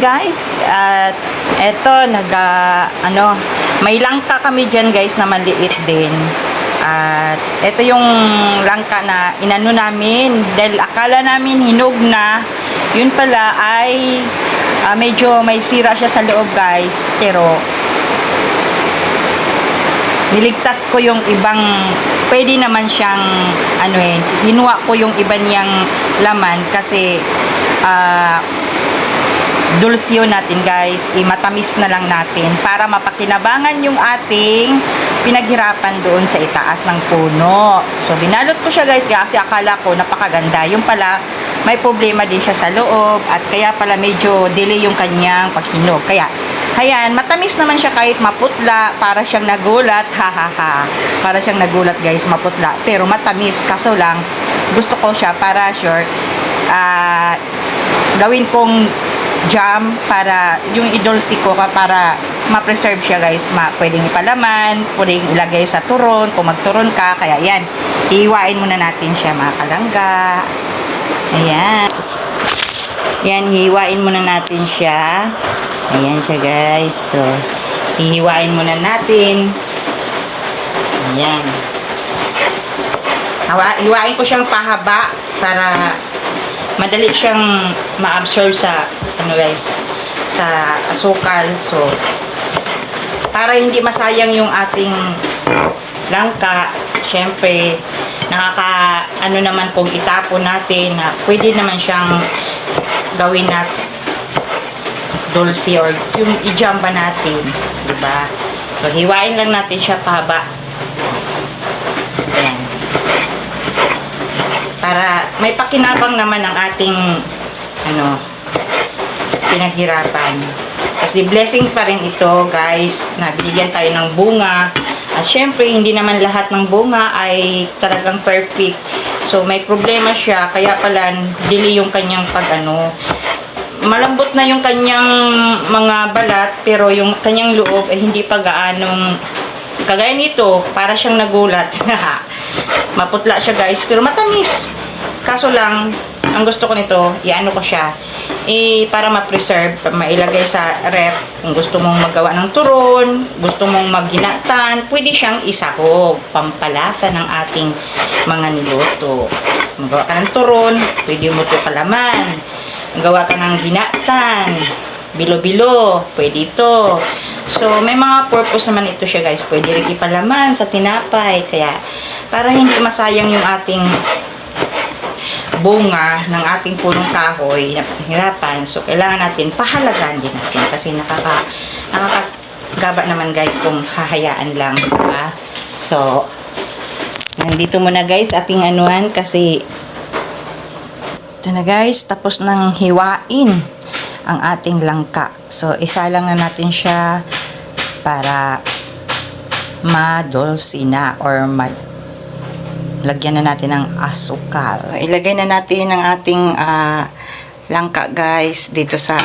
guys. At eto, nag, ah, ano, may langka kami dyan guys na maliit din. At eto yung langka na inano namin. Dahil akala namin hinog na. Yun pala ay ah, medyo may sira siya sa loob guys. Pero niligtas ko yung ibang pwede naman siyang ano eh hinuha ko yung iba niyang laman kasi ah dulsyo natin guys. Imatamis na lang natin para mapakinabangan yung ating pinaghirapan doon sa itaas ng puno. So binalot ko siya guys kasi akala ko napakaganda. Yung pala may problema din siya sa loob at kaya pala medyo delay yung kanyang paghinog. Kaya Ayan, matamis naman siya kahit maputla, para siyang nagulat, ha ha ha. Para siyang nagulat guys, maputla. Pero matamis, kaso lang, gusto ko siya para sure, ah, gawin kong jam para yung idolsi ko para ma-preserve siya guys. Ma, pwedeng ipalaman, pwedeng ilagay sa turon, kung magturon ka. Kaya yan, iiwain muna natin siya mga kalangga. Ayan. Yan, hihiwain muna natin siya. Ayan siya guys. So, hihiwain muna natin. Ayan. Hiwain ko siyang pahaba para madali siyang ma-absorb sa ano guys sa asukal. So, para hindi masayang yung ating langka, syempre nakaka ano naman kung itapon natin na pwede naman siyang gawin na dulce or yung ijamba natin, di ba? So, hiwain lang natin siya pahaba. Ayan. Para may pakinabang naman ang ating ano, pinaghirapan. Kasi blessing pa rin ito, guys, na binigyan tayo ng bunga. At syempre, hindi naman lahat ng bunga ay talagang perfect. So, may problema siya, kaya pala delay yung kanyang pag-ano, malambot na yung kanyang mga balat pero yung kanyang loob ay hindi pa gaanong kagaya nito para siyang nagulat maputla siya guys pero matamis kaso lang ang gusto ko nito iano ko siya eh, para ma-preserve mailagay sa ref kung gusto mong magawa ng turon gusto mong magginatan pwede siyang isahog pampalasa ng ating mga niluto magawa ka ng turon pwede mo ito kalaman gawa ka ng ginatan, bilo-bilo, pwede ito. So, may mga purpose naman ito siya guys. Pwede rin ipalaman sa tinapay. Kaya, para hindi masayang yung ating bunga ng ating punong kahoy na hirapan. So, kailangan natin pahalagaan din natin kasi nakaka, nakakagaba naman guys kung hahayaan lang. Diba? So, nandito muna guys ating anuan kasi ito na guys, tapos nang hiwain ang ating langka. So, isa lang na natin siya para madolsi na or ma lagyan na natin ng asukal. So, ilagay na natin ang ating ah, langka guys dito sa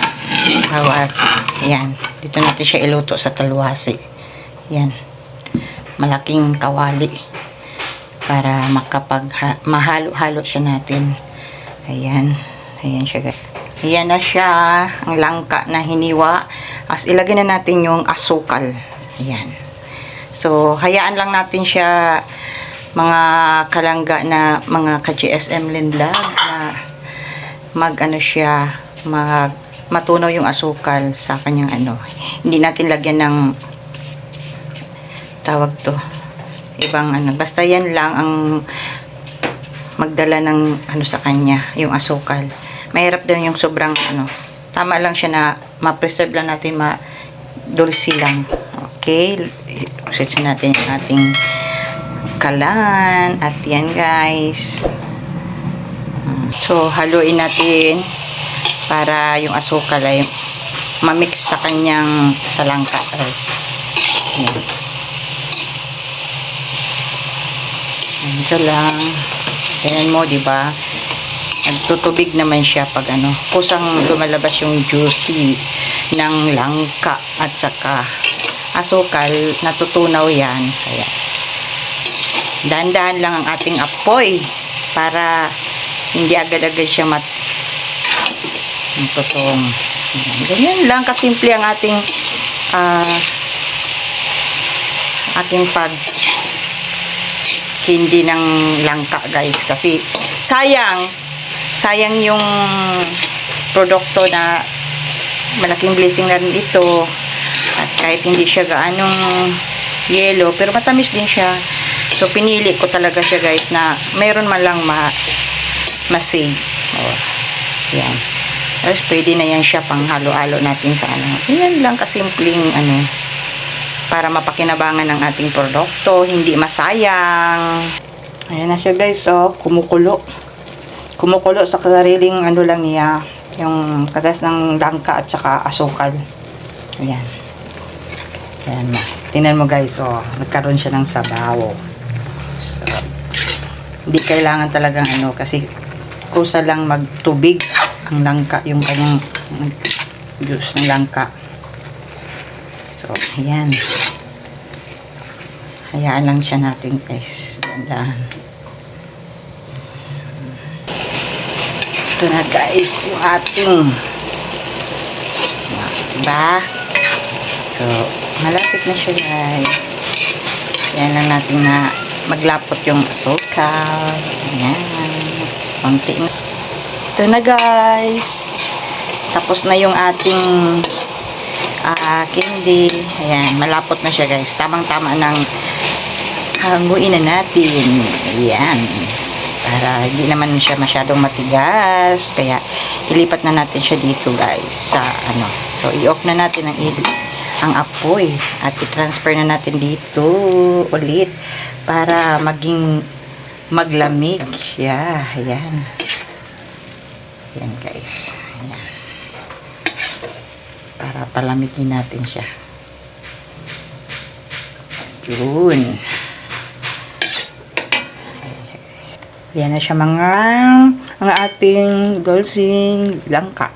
hawasi. Ayan. Dito natin siya iluto sa talwasi. Ayan. Malaking kawali para makapag mahalo-halo siya natin. Ayan. Ayan siya guys. Ayan na siya. Ang langka na hiniwa. As ilagay na natin yung asukal. Ayan. So, hayaan lang natin siya mga kalangga na mga ka-GSM Linlag na mag ano siya mag matunaw yung asukal sa kanyang ano. Hindi natin lagyan ng tawag to ibang ano. Basta yan lang ang magdala ng ano sa kanya, yung asukal. Mahirap din yung sobrang ano. Tama lang siya na ma-preserve lang natin, ma dulce lang. Okay? Switch natin yung ating kalan. At yan guys. So, haluin natin para yung asukal ay mamix sa kanyang salangka guys. Yan. Ito lang. Ayan mo, di ba? Nagtutubig naman siya pag ano. Kusang lumalabas yung juicy ng langka at saka asukal. Natutunaw yan. Kaya, dahan-dahan lang ang ating apoy para hindi agad-agad siya mat. Ayan, Ganyan lang kasimple ang ating ah, ating pag hindi ng langka guys kasi sayang sayang yung produkto na malaking blessing na rin ito at kahit hindi siya gaanong yellow pero matamis din siya so pinili ko talaga siya guys na mayroon man lang ma masave oh, yan tapos pwede na yan siya pang halo-halo natin sa ano yan lang kasimpleng ano para mapakinabangan ng ating produkto, hindi masayang. Ayan na siya guys, oh, kumukulo. Kumukulo sa sariling ano lang niya, yung katas ng langka at saka asukal. Ayan. Ayan mo. Tingnan mo guys, oh, nagkaroon siya ng sabaw. So, hindi kailangan talagang ano, kasi kusa lang magtubig ang langka, yung kanyang juice ng langka. So, ayan. Hayaan lang siya natin guys. Dandahan. Ito na guys, yung ating diba? So, malapit na siya guys. Yan lang natin na maglapot yung asukal. Ayan. Konti. Ito na guys. Tapos na yung ating ah candy. Ayan, malapot na siya guys. Tamang-tama ng hanguin na natin. Ayan. Para hindi naman siya masyadong matigas. Kaya, ilipat na natin siya dito guys. Sa ano. So, i-off na natin ang il ang apoy. At i-transfer na natin dito ulit. Para maging maglamig siya. Ayan. Ayan guys. Ayan para palamigin natin siya. Yun. Ayan na siya mga ang ating golsing langka.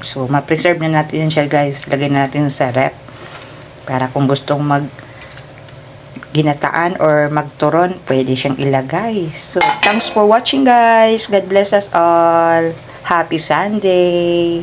So, ma-preserve na natin yan siya guys. Lagay na natin sa rep. Para kung gustong mag ginataan or magturon, pwede siyang ilagay. So, thanks for watching guys. God bless us all. Happy Sunday.